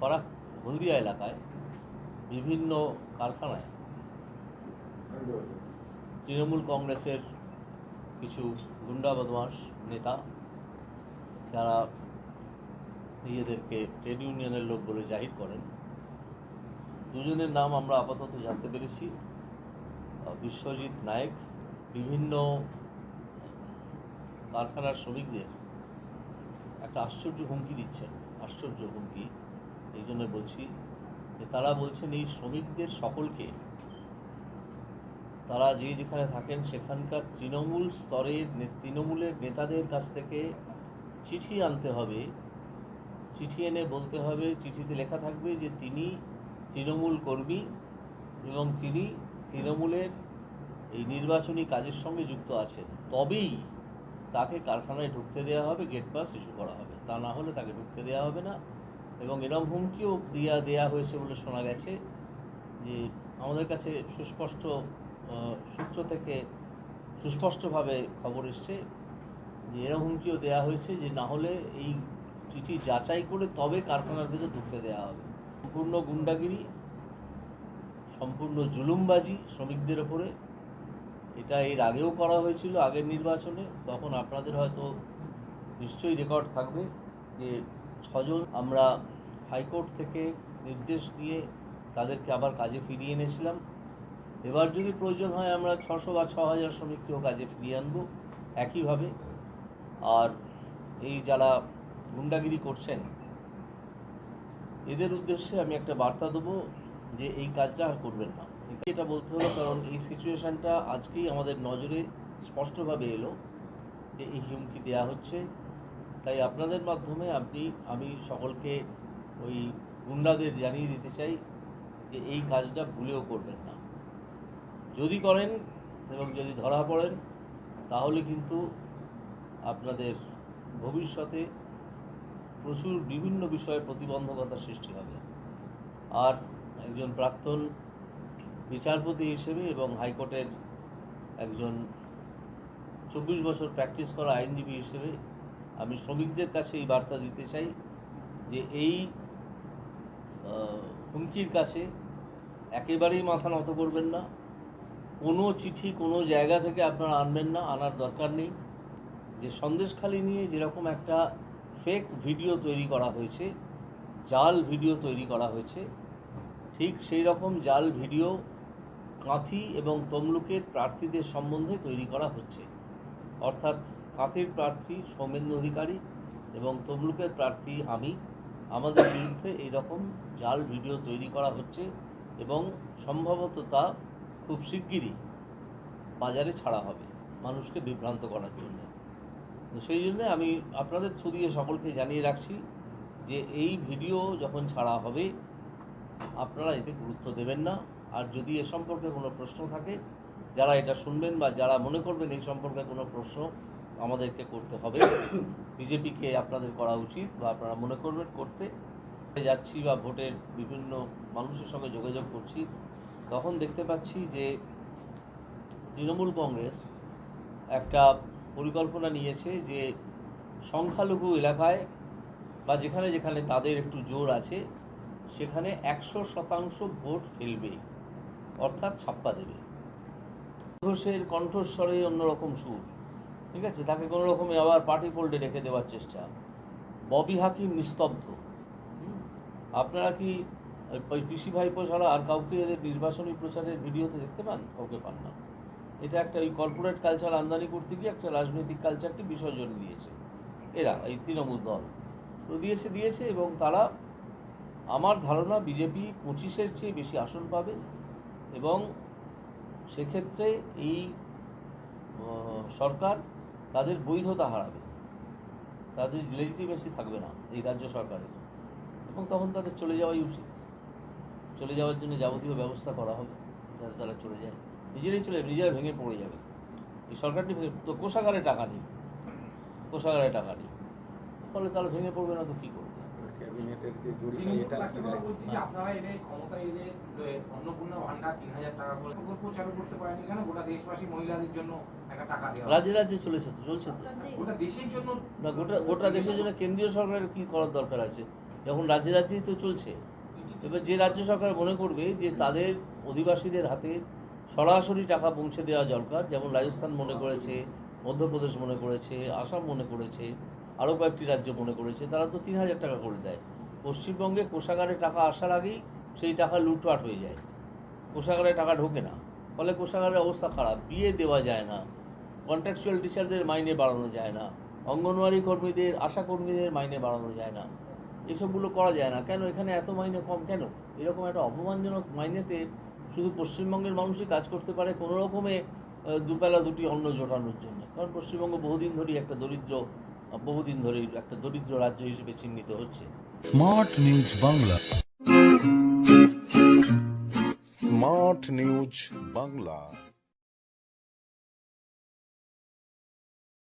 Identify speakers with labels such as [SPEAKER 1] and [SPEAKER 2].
[SPEAKER 1] ফরাক হলদিয়া এলাকায় বিভিন্ন কারখানায় তৃণমূল কংগ্রেসের কিছু গুন্ডা বদমাস নেতা, যারা নিজেদেরকে ট্রেড ইউনিয়নের লোক বলে জাহির করেন। দুজনের নাম আমরা আপাতত জানতে পেরেছি। বিশ্বজিৎ নায়েক, বিভিন্ন কারখানার শ্রমিকদের একটা আশ্চর্য হুমকি দিচ্ছেন, আশ্চর্য হুমকি। এই জন্য বলছি যে তারা বলছেন এই শ্রমিকদের সকলকে, তারা যে যেখানে থাকেন সেখানকার তৃণমূল স্তরের তৃণমূলের নেতাদের কাছ থেকে চিঠি আনতে হবে। চিঠি এনে বলতে হবে, চিঠিতে লেখা থাকবে যে তিনি তৃণমূল কর্মী এবং তিনি তৃণমূলের এই নির্বাচনী কাজের সঙ্গে যুক্ত আছেন। তবেই তাকে কারখানায় ঢুকতে দেওয়া হবে, গেট পাস ইস্যু করা হবে। তা না হলে তাকে ঢুকতে দেওয়া হবে না। এবং এরম হুমকিও দেওয়া দেওয়া হয়েছে বলে শোনা গেছে যে আমাদের কাছে সুস্পষ্ট সূত্র থেকে সুস্পষ্টভাবে খবর এসছে যে এরম হুমকিও দেওয়া হয়েছে যে না হলে এই চিঠি যাচাই করে তবে কারখানার ভিতরে ঢুকতে দেওয়া হবে। সম্পূর্ণ গুন্ডাগিরি, সম্পূর্ণ জুলুমবাজি শ্রমিকদের ওপরে। এটা এর আগেও করা হয়েছিল আগের নির্বাচনে, তখন আপনাদের হয়তো নিশ্চয়ই রেকর্ড থাকবে যে ছজন আমরা হাইকোর্ট থেকে নির্দেশ দিয়ে তাদেরকে আবার কাজে ফিরিয়ে এনেছিলাম। এবার যদি প্রয়োজন হয় আমরা ছশো বা ছ হাজার শ্রমিককেও কাজে ফিরিয়ে আনব একইভাবে। আর এই যারা গুন্ডাগিরি করছেন, এদের উদ্দেশ্যে আমি একটা বার্তা দেবো যে এই কাজটা আর করবেন না। এটা বলতে হলো কারণ এই সিচুয়েশানটা আজকেই আমাদের নজরে স্পষ্টভাবে এলো যে এই হুমকি দেওয়া হচ্ছে। তাই আপনাদের মাধ্যমে আপনি, আমি সকলকে ওই গুন্ডাদের জানিয়ে দিতে চাই যে এই কাজটা ভুলেও করবেন না। যদি করেন এবং যদি ধরা পড়েন, তাহলে কিন্তু আপনাদের ভবিষ্যতে প্রচুর বিভিন্ন বিষয়ে প্রতিবন্ধকতা সৃষ্টি হবে। আর একজন প্রাক্তন বিচারপতি হিসেবে এবং হাইকোর্টের একজন চব্বিশ বছর প্র্যাকটিস করা আইনজীবী হিসেবে আমি শ্রমিকদের কাছে এই বার্তা দিতে চাই যে এই হুমকির কাছে একেবারেই মাথা নত করবেন না। কোনো চিঠি কোনো জায়গা থেকে আপনারা আনবেন না, আনার দরকার নেই। যে সন্দেশখালি নিয়ে যেরকম একটা ফেক ভিডিও তৈরি করা হয়েছে, জাল ভিডিও তৈরি করা হয়েছে, ঠিক সেই রকম জাল ভিডিও কাঁথি এবং তমলুকের প্রার্থীদের সম্বন্ধে তৈরি করা হচ্ছে। অর্থাৎ কাঁথির প্রার্থী সৌমেন্দ্র অধিকারী এবং তমলুকের প্রার্থী আমি। আমাদের বিরুদ্ধে এইরকম জাল ভিডিও তৈরি করা হচ্ছে এবং সম্ভবত তা খুব শিগগিরই বাজারে ছাড়া হবে, মানুষকে বিভ্রান্ত করার জন্য। তো সেই জন্য আমি আপনাদের থ্রু দিয়ে সকলকে জানিয়ে রাখছি যে এই ভিডিও যখন ছাড়া হবে, আপনারা এতে গুরুত্ব দেবেন না। আর যদি এ সম্পর্কে কোনো প্রশ্ন থাকে, যারা এটা শুনবেন বা যারা মনে করবেন এই সম্পর্কে কোনো প্রশ্ন আমাদেরকে করতে হবে। বিজেপিকে আপনাদের করা উচিত বা আপনারা মনে করবেন করতে। যাচ্ছি বা ভোটের বিভিন্ন মানুষের সঙ্গে যোগাযোগ করছি। তখন দেখতে পাচ্ছি যে তৃণমূল কংগ্রেস একটা পরিকল্পনা নিয়েছে যে সংখ্যালঘু এলাকায় বা যেখানে যেখানে তাদের একটু জোর আছে, সেখানে একশো শতাংশ ভোট ফেলবে, অর্থাৎ ছাপ্পা দেবে। ঘোষের কণ্ঠস্বরে অন্যরকম সুর। ঠিক আছে? তাকে কোনো রকমে আবার পার্টি ফোল্ডে রেখে দেওয়ার চেষ্টা। ববি হাকিম নিস্তব্ধ। আপনারা কি ওই পিসি ভাইপো ছাড়া আর কাউকে নির্বাচনী প্রচারের ভিডিওতে দেখতে পান? কাউকে পান না। এটা একটা ওই কর্পোরেট কালচার আমদানি করতে গিয়ে একটা রাজনৈতিক কালচারকে বিসর্জন দিয়েছে। এরা, এই তৃণমূল দল। তো দিয়েছে দিয়েছে এবং তারা আমার ধারণা বিজেপি পঁচিশের চেয়ে বেশি আসন পাবে এবং সেক্ষেত্রে এই সরকার তাদের বৈধতা হারাবে। তাদের লেজিটিমেসি থাকবে না এই রাজ্য সরকারের। এবং তখন তাদের চলে যাওয়াই উচিত। চলে যাওয়ার জন্য যাবতীয় ব্যবস্থা করা হবে যাতে তারা চলে যায়। নিজেরাই চলে নিজেরা ভেঙে পড়ে যাবে। এই সরকারটি ভেঙে, তো কোষাগারে টাকা নেই। কোষাগারে টাকা নেই। ফলে তারা ভেঙে পড়বে না তো কী করবে?
[SPEAKER 2] ক্যাবিনেটের যে জরিপ এটা কি
[SPEAKER 3] আমরা
[SPEAKER 2] রায়?
[SPEAKER 3] বলছি যে আপনারা এনে ক্ষমতায় এনে যে অন্নপূর্ণা ভান্ডার তিন হাজার টাকা করে প্রকল্প চালু করতে পারেনি কেন? গোটা দেশবাসী মহিলাদের জন্য একটা টাকা দেওয়া।
[SPEAKER 1] রাজ্যে রাজ্যে চলেছে তো চলছে তো।
[SPEAKER 3] গোটা দেশের জন্য
[SPEAKER 1] না গোটা গোটা দেশের জন্য কেন্দ্রীয় সরকারের কী করার দরকার আছে? যখন রাজ্যে রাজ্যেই তো চলছে। এবার যে রাজ্য সরকার মনে করবে যে তাদের অধিবাসীদের হাতে সরাসরি টাকা পৌঁছে দেওয়া দরকার যেমন রাজস্থান মনে করেছে মধ্যপ্রদেশ মনে করেছে, আসাম মনে করেছে, আরও কয়েকটি রাজ্য মনে করেছে, তারা তো তিন হাজার টাকা করে দেয়। পশ্চিমবঙ্গে কোষাগারে টাকা আসার আগেই সেই টাকা লুটপাট হয়ে যায়। কোষাগারে টাকা ঢোকে না। ফলে কোষাগারের অবস্থা খারাপ। বিয়ে দেওয়া যায় না। কন্ট্রাকচুয়াল টিচারদের মাইনে বাড়ানো যায় না। অঙ্গনওয়াড়ি কর্মীদের, আশা কর্মীদের মাইনে বাড়ানো যায় না। এসবগুলো করা যায় না। কেন? এখানে এত মাইনে কম কেন? এরকম একটা অপমানজনক মাইনেতে শুধু পশ্চিমবঙ্গের মানুষই কাজ করতে পারে। কোনো রকমে দুবেলা দুটি অন্ন জোটানোর জন্য। কারণ পশ্চিমবঙ্গ বহুদিন ধরেই একটা দরিদ্র বহুদিন ধরেই একটা দরিদ্র রাজ্য হিসেবে চিহ্নিত হচ্ছে।
[SPEAKER 2] Smart news Bangla
[SPEAKER 4] smart news Bangla